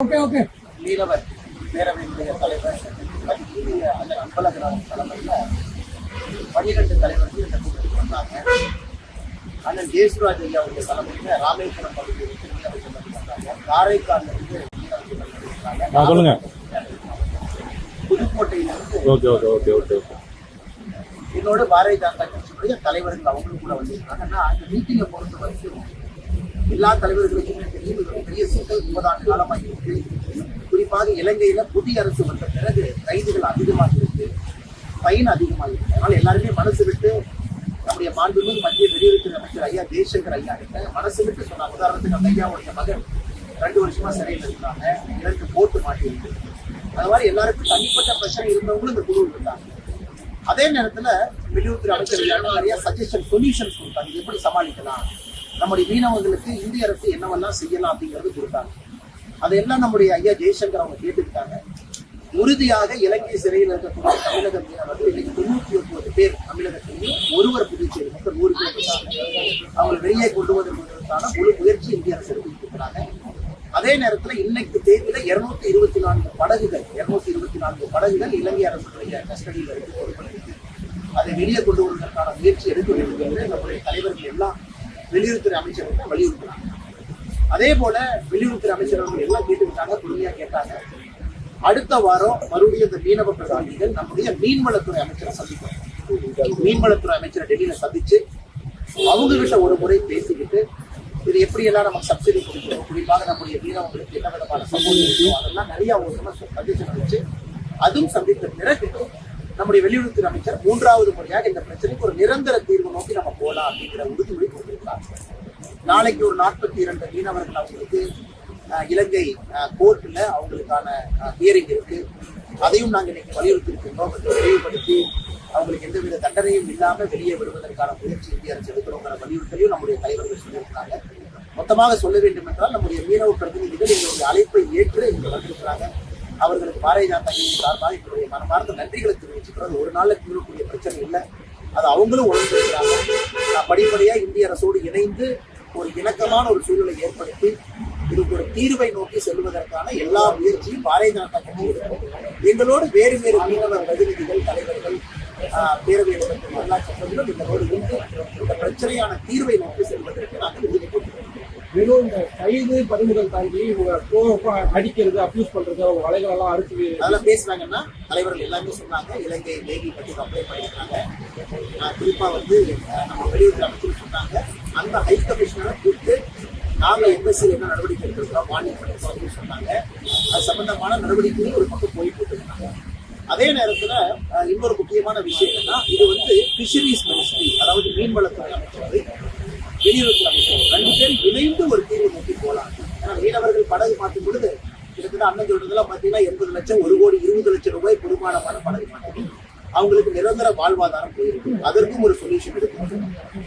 Okay okay மீனவர் பேரவையினுடைய தலைவர் அண்ணன் அன்பழகனார் தலைமையில் பன்னிரெண்டு தலைவர்கள் இந்த கூட்டத்துக்கு வந்தாங்க. அண்ணன் ஜெயசுராஜ் ஐயா அவருடைய தலைமையில் ராமேஸ்வரம் பகுதியில் இருந்து மீனவர் சங்கத்துக்கு வந்தாங்க. காரைக்காலில் இருந்து மீனவர் சங்கத்துக்கு வந்தாங்க. ஆ, சொல்லுங்க. புதுக்கோட்டையிலிருந்து okay okay okay okay okay என்னோட பாரதிய ஜனதா கட்சியுடைய தலைவர்கள் அவங்களும் கூட வந்திருக்காங்க. ஆனா இந்த மீட்டிங்கை பொறுத்த வரைக்கும் எல்லா தலைவர்களுக்கும் தெரியும் பெரிய சிக்கல் முப்பதாண்டு காலமாக இருக்கு. குறிப்பாக இலங்கையில புதிய அரசு வந்த பிறகு கைதுகள் அதிகமாக இருக்கு பயன் அதிகமாக இருக்கு. அதனால எல்லாருமே மனசு விட்டு நம்முடைய மாண்புமிகு மத்திய வெளியுறவுத்துறை அமைச்சர் ஐயா ஜெய்சங்கர் ஐயா கிட்ட மனசு விட்டு சொன்ன உதாரணத்துக்கு அந்த ஐயாவுடைய மகன் ரெண்டு வருஷமா சிறையில் இருக்கிறாங்க இதற்கு போட்டு மாட்டியிருக்கு. அது மாதிரி எல்லாருக்கும் தனிப்பட்ட பிரச்சனை இருந்தவங்களும் இந்த குழு இருந்தாங்க. அதே நேரத்துல வெளியுறவுத்துறை அமைச்சர் நிறைய சஜஷன் சொல்யூஷன்ஸ் கொடுத்தாங்க. எப்படி சமாளிக்கலாம்? நம்முடைய மீனவர்களுக்கு இந்திய அரசு என்னவெல்லாம் செய்யலாம் அப்படிங்கிறது கொடுத்தாங்க. அதையெல்லாம் நம்முடைய ஐயா ஜெய்சங்கர் அவங்க கேட்டுக்கிட்டாங்க. உறுதியாக இலங்கை சிறையில் இருக்கக்கூடிய தமிழக மீனவர்கள் இன்னைக்கு தொண்ணூத்தி ஒன்பது பேர் தமிழகத்திலையும் ஒருவர் புதுச்சேரி மொத்தம் நூறு பேர் அவங்களை வெளியே கொண்டு வருவதற்கான ஒரு முயற்சி இந்திய அரசு எடுத்துட்டு அதே நேரத்துல இன்னைக்கு தேதியில இருநூத்தி இருபத்தி நான்கு படகுகள் இருநூத்தி இருபத்தி நான்கு படகுகள் இலங்கை அரசுடைய கஸ்டடியில் இருக்கு. பொறுப்பிருக்கு அதை வெளியே கொண்டு வருவதற்கான முயற்சி எடுக்க வேண்டும் என்று நம்முடைய தலைவர்கள் எல்லாம் வெளியுறவுத்துறை அமைச்சர்கிட்ட வலியுறுத்துறாங்க. அதே போல வெளியுறவுத்துறை அமைச்சர்கள் எல்லாம் கேட்டுக்கிட்டாங்க பொறுமையா கேட்டாங்க. அடுத்த வாரம் மறுபடியும் இந்த மீனவ பிரதானிகள் நம்முடைய மீன்வளத்துறை அமைச்சரை சந்திக்கிறோம் மீன்வளத்துறை அமைச்சரை டெல்லியில சந்திச்சு அவங்க கிட்ட ஒரு முறை பேசிக்கிட்டு இது எப்படி எல்லாம் நமக்கு சப்சிடி கொடுக்கணும்? குறிப்பாக நம்முடைய மீனவங்களுக்கு என்ன விதமான சமூகம் அதெல்லாம் நிறைய அவங்க சந்திச்சு வச்சு அதுவும் சந்தித்த பிறகு நம்முடைய வெளியுறவுத்துறை அமைச்சர் மூன்றாவது முறையாக இந்த பிரச்சனைக்கு ஒரு நிரந்தர தீர்வு நோக்கி நம்ம போலாம் அப்படிங்கிற உறுதிமொழி கொடுத்திருக்காங்க நாளைக்கு ஒரு நாற்பத்தி இரண்டு மீனவர்கள் அவங்களுக்கு அஹ், இலங்கை கோர்ட்டில் அவங்களுக்கான ஹியரிங் இருக்கு. அதையும் நாங்கள் இன்னைக்கு வலியுறுத்தி இருக்கின்றோம் அதை விரைவுபடுத்தி அவங்களுக்கு எந்தவித தண்டனையும் இல்லாம வெளியே விடுவதற்கான முயற்சி இந்திய அரசு எடுக்கிறோங்கிற வலியுறுத்தலையும் நம்முடைய தலைவர்கள் சொல்லியிருக்காங்க. மொத்தமாக சொல்ல வேண்டும் என்றால் நம்முடைய மீனவ பிரதிநிதிகள் எங்களுடைய அழைப்பை ஏற்று இங்கு வந்திருக்கிறாங்க. அவர்களுக்கு பாரதிய ஜனதா கட்சியின் சார்பாக எங்களுடைய மனமார்ந்த நன்றிகளை தெரிவிச்சுக்கிறது ஒரு நாளில் தீரக்கூடிய பிரச்சனை இல்லை. அது அவங்களும் உணர்ந்திருக்கிறாங்க நான் படிப்படியா இந்திய அரசோடு இணைந்து ஒரு இணக்கமான ஒரு சூழலை ஏற்படுத்தி இதுக்கு ஒரு தீர்வை நோக்கி செல்வதற்கான எல்லா முயற்சியும் பாரதிய ஜனதா கட்சி எங்களோடு வேறு வேறு மீனவ பிரதிநிதிகள் தலைவர்கள் மற்றும் எல்லா சட்டங்களும் எங்களோடு இருந்து இந்த பிரச்சனையான தீர்வை நோக்கி செல்வதற்கு நாங்கள் உறுதி வெறும் இந்த கைது பறிமுதல் தாண்டி இவங்க அடிக்கிறது அப்யூஸ் பண்றது அவங்க வலைகள் எல்லாம் அறுத்து அதெல்லாம் பேசுனாங்கன்னா தலைவர்கள் எல்லாமே சொன்னாங்க. இலங்கை நேவி பற்றி கம்ப்ளைண்ட் பண்ணியிருக்காங்க. குறிப்பாக வந்து நம்ம வெளியுறவு அமைச்சர் சொன்னாங்க அந்த ஹை கமிஷனரை கூப்பிட்டு நாங்கள் எம்பசி என்ன நடவடிக்கை எடுத்திருக்கிறோம் மானியம் பண்ணிருக்கோம் அப்படின்னு சொன்னாங்க. அது சம்பந்தமான நடவடிக்கையும் ஒரு பக்கம் போயிட்டு இருக்காங்க. அதே நேரத்தில் இன்னொரு முக்கியமான விஷயம் என்னன்னா இது வந்து ஃபிஷரிஸ் மினிஸ்ட்ரி அதாவது மீன்வளத்துறை அமைச்சர் வெளியுறவுத்துறை அமைச்சர் ரெண்டு பேரும் இணைந்து ஒரு தீர்வு நோக்கி போகலாம். ஏன்னா மீனவர்கள் படகு மாற்றும் பொழுது கிட்டத்தட்ட அண்ணன் சொல்றதுல பார்த்தீங்கன்னா எண்பது லட்சம் ஒரு கோடி இருபது லட்சம் ரூபாய் பெருமானமான படகு மாற்றம் அவங்களுக்கு நிரந்தர வாழ்வாதாரம் போயிருக்கு. அதற்கும் ஒரு சொல்யூஷன் இருக்கு.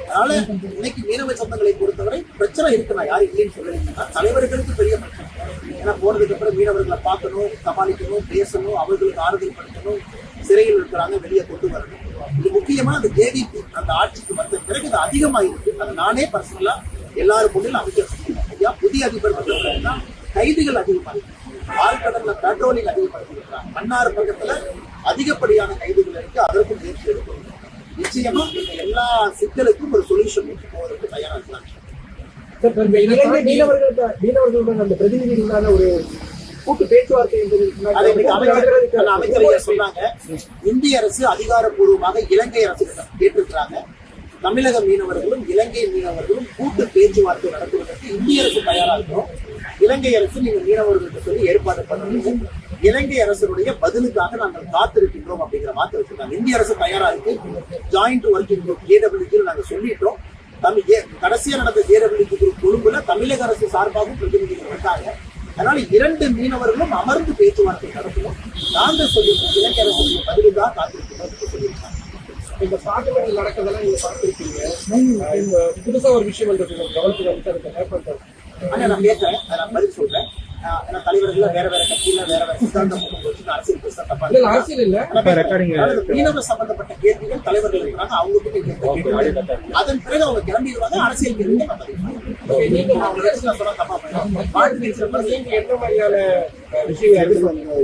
அதனால இன்னைக்கு மீனவ சொந்தங்களை பொறுத்தவரை பிரச்சனை இருக்கு. நான் யாரும் இல்லைன்னு சொல்லலைங்கன்னா தலைவர்களுக்கு பெரிய பிரச்சனை. ஏன்னா போனதுக்கு அப்புறம் மீனவர்களை பார்க்கணும் சமாளிக்கணும் பேசணும் அவர்களுக்கு ஆறுதல் படுத்தணும். சிறையில் இருக்கிறாங்க வெளியே கொண்டு வரணும். இது முக்கியமா அந்த ஜேடிபி அந்த ஆட்சிக்கு வந்த பிறகு இது அதிகமாயிருக்கு. அதை நானே பர்சனலா எல்லாரும் முன்னில் அமைச்சர் சொன்னேன். ஐயா புதிய அதிபர் வந்த கைதுகள் அதிகமாக இருக்கு ஆழ்கடல்ல பெட்ரோலிங் அதிகப்படுத்திருக்கிறாங்க மன்னார் பக்கத்துல அதிகப்படியான கைதுகள் இருக்கு அதற்கும் முயற்சி எடுக்கணும். நிச்சயமா எல்லா சிக்கலுக்கும் ஒரு சொல்யூஷன் போவதற்கு தயாரா இருக்கலாம் இலங்கை மீனவர்கள் மீனவர்களுடன் அந்த பிரதிநிதிகளான ஒரு கூட்டு பேச்சுவார்த்தை அமைச்சர் சொன்னாங்க இந்திய அரசு அதிகாரப்பூர்வமாக இலங்கை அரசு கேட்டிருக்கிறாங்க. தமிழக மீனவர்களும் இலங்கை மீனவர்களும் கூட்டு பேச்சுவார்த்தை நடத்துவதற்கு இந்திய அரசு தயாரா இருக்கிறோம் இலங்கை அரசு நீங்க மீனவர்களுக்கு சொல்லி ஏற்பாடு பண்ணணும். இலங்கை அரசனுடைய பதிலுக்காக நாங்கள் காத்திருக்கின்றோம் அப்படிங்கிற வார்த்தை வச்சிருக்காங்க இந்திய அரசு தயாரா இருக்கு. ஜாயிண்ட் ஒர்க்கிங் குரூப் ஏடபிள்யூ நாங்கள் சொல்லிட்டோம். தமிழ் கடைசியா நடந்த ஏடபிள்யூ குரூப் கொழும்புல தமிழக அரசு சார்பாகவும் பிரதிநிதிகள் வந்தாங்க. அதனால இரண்டு மீனவர்களும் அமர்ந்து பேச்சுவார்த்தை நடத்தணும் நாங்கள் சொல்லியிருக்கோம் இலங்கை அரசு பதிலுக்காக காத்திருக்கிறோம் சொல்லியிருக்காங்க. இந்த பாட்டுகள் நடக்கிறதெல்லாம் நீங்க பார்த்துருக்கீங்க. புதுசா ஒரு விஷயம் வந்திருக்கு. கவனத்துக்கு வந்து இந்த ஹேப்பன் ஆனா நான் கேட்கிறேன் நான் பதில் சொல்றேன். தலைவர்கள் வேற வேற கட்சியில வேற வேற சித்தாந்தம் அரசியல் பேச தப்பா இல்ல, இருக்கு. அரசியல் இல்ல. அதாவது மீனவ சம்பந்தப்பட்ட கேள்விகள் தலைவர்கள் இருக்கிறாங்க அவங்க கிட்ட அதன் பிறகு அவங்க கிளம்பிடுவாங்க அரசியல் கேள்விகள்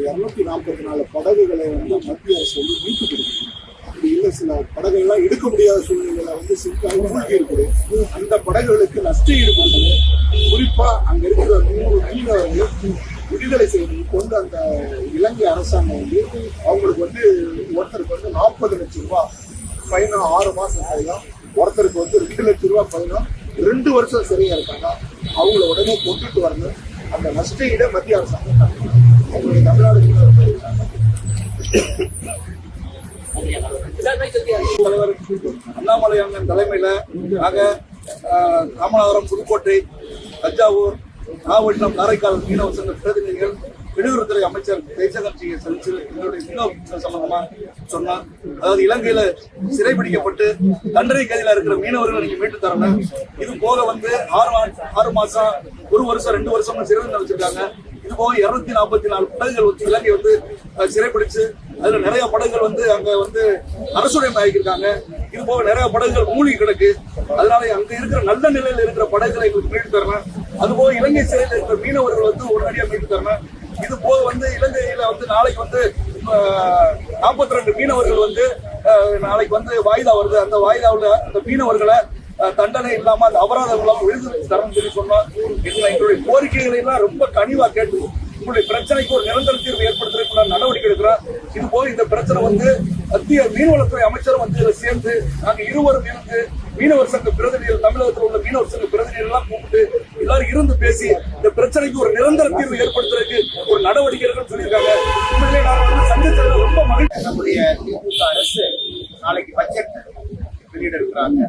இருநூத்தி நாற்பத்தி நாலு படகுகளை வந்து மத்திய அரசு வந்து மீட்டு அப்படி இல்லை சில படகுகள்லாம் எடுக்க முடியாத சூழ்நிலையில வந்து சிங்காக மூழ்கி இருக்குது. அந்த படகுகளுக்கு நஷ்ட ஈடு கொடுக்கணும் குறிப்பா அங்க இருக்கிற நூறு மீனவர்கள் விடுதலை செய்யணும் கொண்டு அந்த இலங்கை அரசாங்கம் வந்து அவங்களுக்கு வந்து ஒருத்தருக்கு வந்து நாற்பது லட்சம் ரூபாய் பயணம் ஆறு மாசம் ஃபைனா ஒருத்தருக்கு வந்து ரெண்டு லட்சம் ரூபாய் பயணம் ரெண்டு வருஷம் சிறையா இருக்காங்க. அவங்கள உடனே கொண்டுட்டு வரணும். அந்த நஷ்ட ஈடை மத்திய அரசாங்கம் அவங்களுடைய தமிழ்நாடு மீனவர்கள் இருக்காங்க. தலைவர் அண்ணாமலை அண்ணன் தலைமையில நாங்க ராமநாதபுரம் புதுக்கோட்டை தஞ்சாவூர் நாகப்பட்டினம் காரைக்கால் மீனவ சங்க பிரதிநிதிகள் வெளியுறவுத்துறை அமைச்சர் ஜெய்சங்கர்ஜியை சந்திச்சு எங்களுடைய மீனவ சம்பந்தமா சொன்னார். அதாவது இலங்கையில சிறைபிடிக்கப்பட்டு தண்டனை கைதியில இருக்கிற மீனவர்கள் நீங்க மீட்டு தரணும். இது போக வந்து ஆறு ஆறு மாசம் ஒரு வருஷம் ரெண்டு வருஷம் சிறை வச்சிருக்காங்க. இது போக இருநூத்தி நாற்பத்தி நாலு படகுகள் வந்து இலங்கை வந்து சிறைப்பிடிச்சு அதுல நிறைய படகுகள் வந்து அங்க வந்து அரசுடைமை ஆகியிருக்காங்க இது போக நிறைய படகுகள் மூழ்கி கிடக்கு. அதனால அங்க இருக்கிற நல்ல நிலையில இருக்கிற படகுகளை எங்களுக்கு மீட்டு தரணும் அது போக இலங்கை சிறையில் இருக்கிற மீனவர்கள் வந்து உடனடியாக மீட்டு தரணும் இது போக வந்து இலங்கையில வந்து நாளைக்கு வந்து நாற்பத்தி ரெண்டு மீனவர்கள் வந்து நாளைக்கு வந்து வாய்தா வருது. அந்த வாய்தாவில் அந்த மீனவர்களை தண்டனை இல்லாம அந்த அபராதம் இல்லாம விடுதலை தரணும் சொல்லி சொன்னா எங்களுடைய கோரிக்கைகளை எல்லாம் ரொம்ப கனிவா கேட்டு உங்களுடைய பிரச்சனைக்கு ஒரு நிரந்தர தீர்வு ஏற்படுத்துறதுக்கு நான் நடவடிக்கை எடுக்கிறோம் இது போல இந்த பிரச்சனை வந்து மத்திய மீன்வளத்துறை அமைச்சரும் வந்து சேர்ந்து நாங்க இருவரும் இருந்து மீனவர் சங்க பிரதிநிதிகள் தமிழகத்தில் உள்ள மீனவர் சங்க பிரதிநிதிகள் எல்லாம் கூப்பிட்டு எல்லாரும் இருந்து பேசி இந்த பிரச்சனைக்கு ஒரு நிரந்தர தீர்வு ஏற்படுத்துறதுக்கு ஒரு நடவடிக்கை எடுக்கணும்னு சொல்லியிருக்காங்க. உண்மையிலே நான் வந்து ரொம்ப மகிழ்ச்சி. நம்முடைய திமுக அரசு நாளைக்கு பட்ஜெட் வெளியிட இருக்கிறாங்க.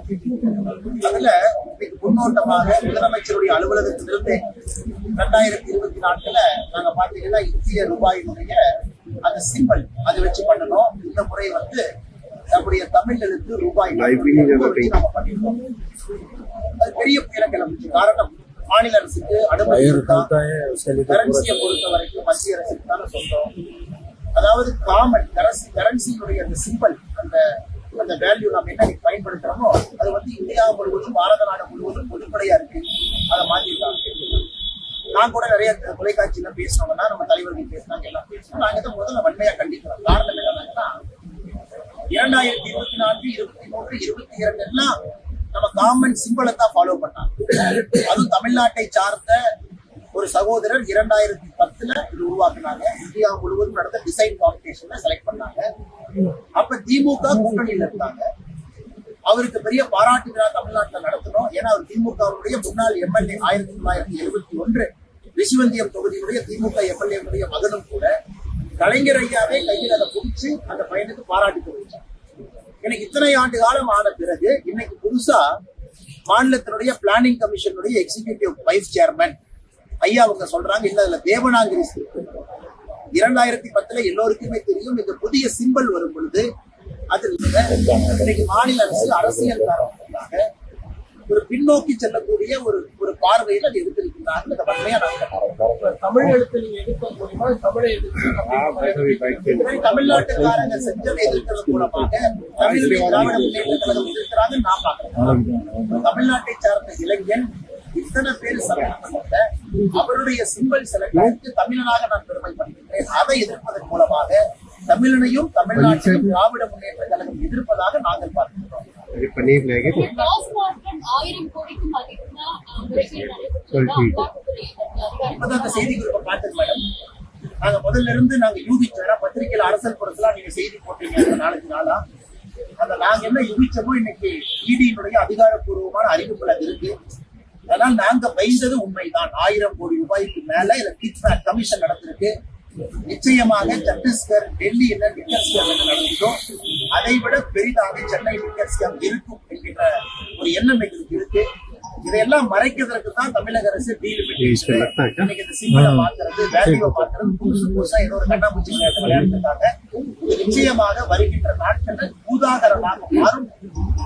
அதுல இன்னைக்கு முன்னோட்டமாக முதலமைச்சருடைய அலுவலகத்திலிருந்து ரெண்டாயிரத்தி இருபத்தி நான்குல நாங்க பாத்தீங்கன்னா இந்திய ரூபாயினுடைய அந்த சிம்பிள் அதை வச்சு பண்ணணும். இந்த முறை வந்து நம்முடைய தமிழ் எழுத்து ரூபாய் அது பெரிய புயல கிளம்புச்சு காரணம். மாநில அரசுக்கு அனுமதி கரன்சியை பொறுத்த வரைக்கும் மத்திய அரசுக்கு தானே சொந்தம் அதாவது காமன் கரன்சி கரன்சியினுடைய அந்த சிம்பிள் அந்த அந்த வேல்யூ நம்ம என்ன பயன்படுத்துறோமோ அது வந்து இந்தியா முழுவதும் பாரத நாடு முழுவதும் பொதுப்படையா இருக்கு. அதை மாத்திருக்காங்க. நான் கூட நிறைய தொலைக்காட்சியில பேசினவங்கன்னா நம்ம தலைவர்கள் பேசினாங்க எல்லாம் பேசினோம் நாங்க இதை முதல்ல வன்மையா கண்டிக்கிறோம். காரணம் என்னன்னா இரண்டாயிரத்தி இருபத்தி நான்கு இருபத்தி மூன்று இருபத்தி இரண்டு எல்லாம் நம்ம கவர்மெண்ட் சிம்பிளை தான் ஃபாலோ பண்ணாங்க. அதுவும் தமிழ்நாட்டை சார்ந்த ஒரு சகோதரர் இரண்டாயிரத்தி பத்துல இது உருவாக்குனாங்க. இந்தியா முழுவதும் நடந்த டிசைன் காம்படிஷன்ல செலக்ட் பண்ணாங்க. அப்ப திமுக கூட்டணியில இருந்தாங்க. அவருக்கு பெரிய பாராட்டு விழா தமிழ்நாட்டில் நடத்தணும். ஏன்னா அவர் திமுகவுடைய முன்னாள் எம்எல்ஏ ஆயிரத்தி தொள்ளாயிரத்தி எழுபத்தி ஒன்று ரிஷிவந்தியம் தொகுதியுடைய திமுக எம்எல்ஏனுடைய மகனும் கூட. கலைஞர் ஐயாவே கையில் அதை பிடிச்சு அந்த பையனுக்கு பாராட்டி தெரிவிச்சார் எனக்கு இத்தனை ஆண்டு காலம் ஆன பிறகு இன்னைக்கு புதுசா மாநிலத்தினுடைய பிளானிங் கமிஷனுடைய எக்ஸிகியூட்டிவ் வைஸ் சேர்மன் ஐயா அவங்க சொல்றாங்க இல்ல அதுல தேவனாங்கிரி இருக்கு இரண்டாயிரத்தி பத்துல எல்லோருக்குமே தெரியும் இந்த புதிய சிம்பல் வரும் பொழுது அதில் இன்னைக்கு மாநில அரசு அரசியல் காரணமாக ஒரு பின்னோக்கி செல்லக்கூடிய ஒரு ஒரு பார்வையில் அது எடுத்திருக்கிறார்கள் அதை வன்மையா தமிழ் எழுத்து நீங்க எதிர்க்க மூலியமா தமிழை எதிர்த்து தமிழ்நாட்டுக்காரங்க செஞ்சதை எதிர்க்கிறது மூலமாக எதிர்க்கிறாங்க நான் பாக்குறேன் தமிழ்நாட்டை சார்ந்த இளைஞன் இத்தனை பேர் சம்பந்தப்பட்ட அவருடைய சிம்பல் செலக்ட் தமிழனாக நான் பெருமைப்படுகின்றேன் அதை எதிர்ப்பதன் மூலமாக தமிழனையும் தமிழ்நாட்டையும் திராவிட முன்னேற்ற கழகம் எதிர்ப்பதாக நாங்கள் பார்க்கிறோம். ஆயிரம் கோடிக்கும் அதிகமா செய்தி குறிப்பை பார்த்தது மேடம். நாங்க முதல்ல இருந்து நாங்க யூகிச்சோம் பத்திரிகையில அரசல் புறத்துல நீங்க செய்தி போட்டீங்க நாளைக்கு நாளா. அந்த நாங்க என்ன யூகிச்சோமோ இன்னைக்கு இடியினுடைய அதிகாரப்பூர்வமான அறிவிப்புல அது இருக்கு. அதனால நாங்க பயந்தது உண்மைதான். ஆயிரம் கோடி ரூபாய்க்கு மேல இதுல கிட்பேக் கமிஷன் நடந்திருக்கு நிச்சயமாக சத்தீஸ்கர் டெல்லி என்ன லிக்கர் ஸ்கேம் என்ன நடந்ததோ அதை விட பெரிதாக சென்னை லிக்கர் ஸ்கேம் இருக்கும் என்கின்ற ஒரு எண்ணம் எங்களுக்கு இருக்கு. இதையெல்லாம் மறைக்கிறதுக்கு தான் தமிழக அரசு டீல் இன்னைக்கு இந்த சிம்பிளை மாத்துறது வேல்யூவை மாத்துறது புதுசு புதுசா ஏதோ ஒரு கண்ணாமூச்சி விளையாட்டு விளையாடுறதுக்காக நிச்சயமாக வருகின்ற நாட்களில் பூதாகரமாக மாறும்.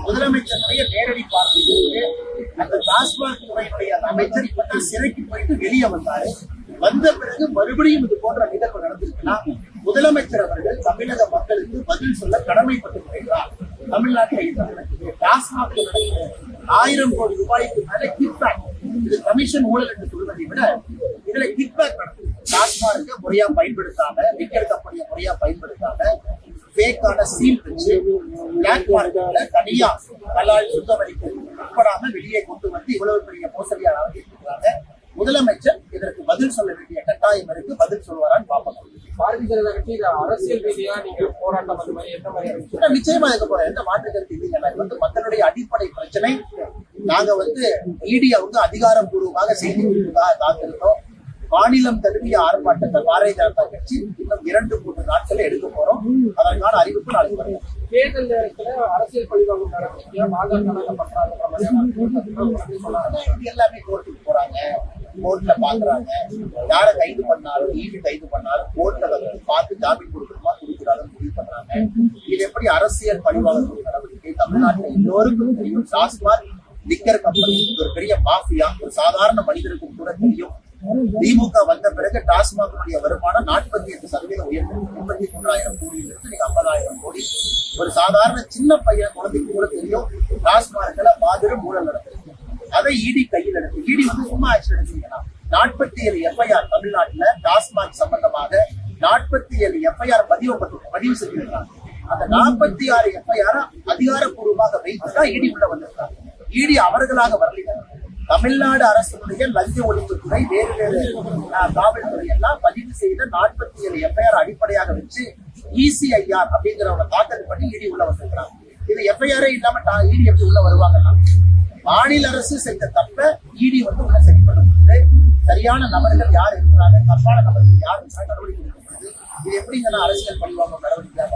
முதலமைச்சருடைய நேரடி பார்வை அந்த டாஸ்மாக் துறையினுடைய அமைச்சர் இப்பதான் சிறைக்கு போயிட்டு வெளியே வந்தாரு. வந்த பிறகு மறுபடியும் இது போன்ற நிகழ்வு நடந்திருக்குன்னா முதலமைச்சர் அவர்கள் தமிழக மக்களுக்கு பதில் சொல்ல கடமைப்பட்டிருக்கிறார் தமிழ்நாட்டில் இது நடக்குது டாஸ்மாக் நடக்குது ஆயிரம் கோடி ரூபாய்க்கு மேல கிக்பேக் இது கமிஷன் ஊழல் என்று சொல்வதை விட இதுல கிக்பேக் நடக்குது. டாஸ்மார்க்க முறையா பயன்படுத்தாம விக்கெட் கம்பெனியை முறையா பயன்படுத்தாம ஃபேக்கான சீல் வச்சு பிளாக் மார்க்கெட்ல தனியா கலால் சுத்த வரிக்கு உட்படாம வெளியே கொண்டு வந்து இவ்வளவு பெரிய மோசடியாக நடத்திட்டு முதலமைச்சர் பதில் சொல்ல வேண்டிய கட்டாயம் இருக்கு. பதில் சொல்வாரான்னு பார்ப்போம். பாரதிய ஜனதா கட்சி அரசியல் ரீதியா நீங்க போராட்டம் அந்த மாதிரி எந்த மாதிரி நிச்சயமா இருக்க போற எந்த மாற்று கருத்து இல்லைங்க இது வந்து மக்களுடைய அடிப்படை பிரச்சனை. நாங்க வந்து இடியை வந்து அதிகாரப்பூர்வமாக செய்தி கொடுப்பதாக காத்திருந்தோம் மாநிலம் தழுவிய ஆர்ப்பாட்டத்தை பாரதிய ஜனதா கட்சி இன்னும் இரண்டு மூன்று நாட்கள் எடுக்க போறோம். அதற்கான அறிவிப்பு நாளைக்கு வரும். தேர்தல் நேரத்துல அரசியல் சொன்னாங்க இது எல்லாமே கோர்ட்டுக்கு போறாங்க. கோர்ட்ல பாக்குறாங்க. யாரை கைது பண்ணாலும் ஈடு கைது பண்ணாலும் கோர்ட்ல வந்து பார்த்து ஜாமீன் கொடுக்கணுமா கொடுக்கூடாதுன்னு முடிவு பண்றாங்க. இது எப்படி அரசியல் பழிவாங்கக்கூடிய நடவடிக்கை? தமிழ்நாட்டில் எல்லோருக்கும் தெரியும். டாஸ்மாக் லிக்கர் கம்பெனி ஒரு பெரிய மாஃபியா ஒரு சாதாரண மனிதருக்கும் கூட தெரியும். திமுக வந்த பிறகு டாஸ்மாகனுடைய வருமானம் நாற்பத்தி எட்டு சதவீதம் உயர்ந்து முப்பத்தி மூன்றாயிரம் கோடியிலிருந்து நீங்க ஐம்பதாயிரம் கோடி. ஒரு சாதாரண சின்ன பையன் குழந்தைக்கு கூட தெரியும். டாஸ்மார்க்ல மாதிரி ஊழல் நடக்குது. அதை இடி கையில் எடுத்து இடி வந்து சும்மா ஆக்ஷன் எடுத்தீங்கன்னா நாற்பத்தி ஏழு எஃப்ஐஆர் தமிழ்நாட்டுல டாஸ்மாக் சம்பந்தமாக நாற்பத்தி ஏழு எஃப்ஐஆர் பதிவு பதிவு செஞ்சிருக்காங்க. அந்த நாற்பத்தி ஆறு எஃப்ஐஆர் அதிகாரப்பூர்வமாக வைத்துதான் இடி உள்ள வந்திருக்காங்க. இடி அவர்களாக வரலைங்க தமிழ்நாடு அரசுடைய லஞ்ச ஒழிப்புத்துறை வேறு வேறு காவல்துறை எல்லாம் பதிவு செய்த நாற்பத்தி ஏழு எஃப்ஐஆர் அடிப்படையாக வச்சு இசிஐஆர் அப்படிங்கிறவங்க தாக்கல் பண்ணி இடி உள்ள வந்திருக்கிறாங்க. இது எஃப்ஐஆரே இல்லாம இடி எப்படி உள்ள வருவாங்கன்னா? மாநில அரசு செய்த தப்ப இடி வந்து உள்ள சரி சரியான நபர்கள் யார் இருக்கிறாங்க? தப்பான நபர்கள் யார் நடவடிக்கை எடுக்கிறது இது எப்படிங்க அரசியல் பண்ணுவாங்க நடவடிக்கையாக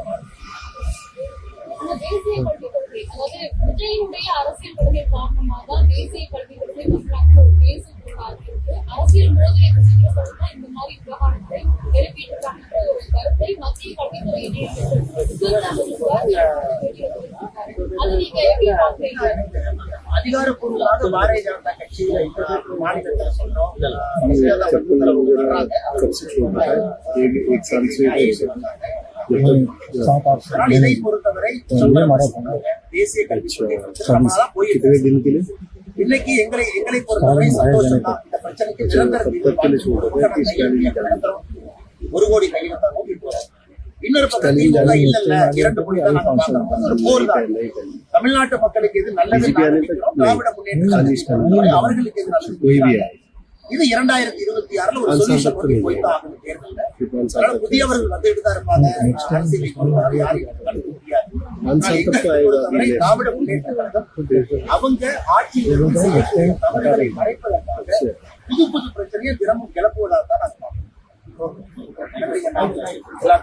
அரசியல் கொள்கை காரணமாக தேசிய கல்விக் கொள்கை மக்களாக ஒரு தேசிய அரசியல் மோதலை தான் இந்த மாதிரி விவகாரத்தை ஒரு கருத்தை மத்திய கல்வித்துறை அது நீங்க எப்படி பாக்குறீங்க அதிகாரப்பூர்வமாக பாரதிய ஜனதா கட்சியில இப்ப மாநிலத்துல சொல்றோம் சுயதா உத்தரவு வர்றாங்க. एक साल से ஆனால் இதை பொறுத்தவரை தேசிய கல்விக் கொள்கை பிரச்சனை நம்மளால போயிட்டு कितने दिन के लिए இன்னைக்கு எங்களை எங்களை பொறுத்தவரை சந்தோஷம் தான் இந்த பிரச்சனைக்கு நிரந்தர தீர்வு நடத்துறோம். ஒரு கோடி கையில தான் கூட்டிட்டு போறோம் இன்னொரு பக்கம் திமுக இல்ல இல்ல இரண்டு புள்ளி ஒரு போர் தான். தமிழ்நாட்டு மக்களுக்கு இது நல்லது திராவிட முன்னேற்ற அவர்களுக்கு இது நல்லது? இது இரண்டாயிரத்தி இருபத்தி ஆறுல ஒரு சொல்யூஷன் கொண்டு போய் தான் புதியவர்கள் வந்துட்டு தான் இருப்பாங்க. அரசியலை அவங்க ஆட்சியில் மறைப்பதற்காக புது புது பிரச்சனையை தினமும் கிளப்புவதாக தான் நான் பார்க்கிறேன். Wala